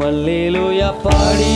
மல்லேலூயா பாடி